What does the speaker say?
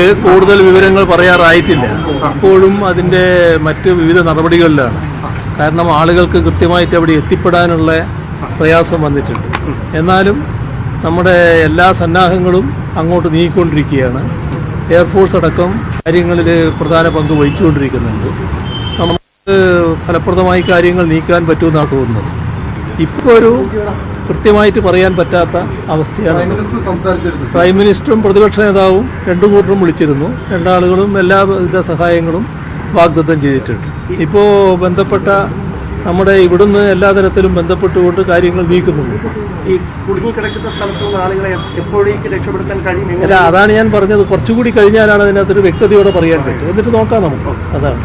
കൂടുതൽ വിവരങ്ങൾ പറയാറായിട്ടില്ല. അപ്പോഴും അതിന്റെ മറ്റ് വിവിധ നടപടികളിലാണ്. കാരണം ആളുകൾക്ക് കൃത്യമായിട്ട് അവിടെ എത്തിപ്പെടാനുള്ള പ്രയാസം വന്നിട്ടുണ്ട്. എന്നാലും നമ്മുടെ എല്ലാ സന്നാഹങ്ങളും അങ്ങോട്ട് നീങ്ങിക്കൊണ്ടിരിക്കുകയാണ്. എയർഫോഴ്സ് അടക്കം കാര്യങ്ങളിൽ പ്രധാന പങ്ക് വഹിച്ചുകൊണ്ടിരിക്കുന്നുണ്ട്. നമുക്ക് ഫലപ്രദമായി കാര്യങ്ങൾ നീക്കാൻ പറ്റുമെന്നാണ് തോന്നുന്നത്. ഇപ്പോൾ ഒരു കൃത്യമായിട്ട് പറയാൻ പറ്റാത്ത അവസ്ഥയാണ്. പ്രൈം മിനിസ്റ്ററും പ്രതിപക്ഷ നേതാവും രണ്ടു കൂട്ടരും വിളിച്ചിരുന്നു. രണ്ടാളുകളും എല്ലാവിധ സഹായങ്ങളും വാഗ്ദത്തം ചെയ്തിട്ടുണ്ട്. ഇപ്പോൾ ബന്ധപ്പെട്ട നമ്മുടെ ഇവിടുന്ന് എല്ലാ തരത്തിലും ബന്ധപ്പെട്ടുകൊണ്ട് കാര്യങ്ങൾ നീക്കുന്നുണ്ട്. ഈ കുടുങ്ങിക്കിടക്കുന്ന ആളുകളെ എപ്പോഴേക്ക് രക്ഷപ്പെടുത്താൻ കഴിയും അല്ല അതാണ് ഞാൻ പറഞ്ഞത്. കുറച്ചുകൂടി കഴിഞ്ഞാലാണ് അതിനകത്തൊരു വ്യക്തതയോടെ പറയാൻ പറ്റും. എന്നിട്ട് നോക്കാം നമുക്ക്. അതാണ്.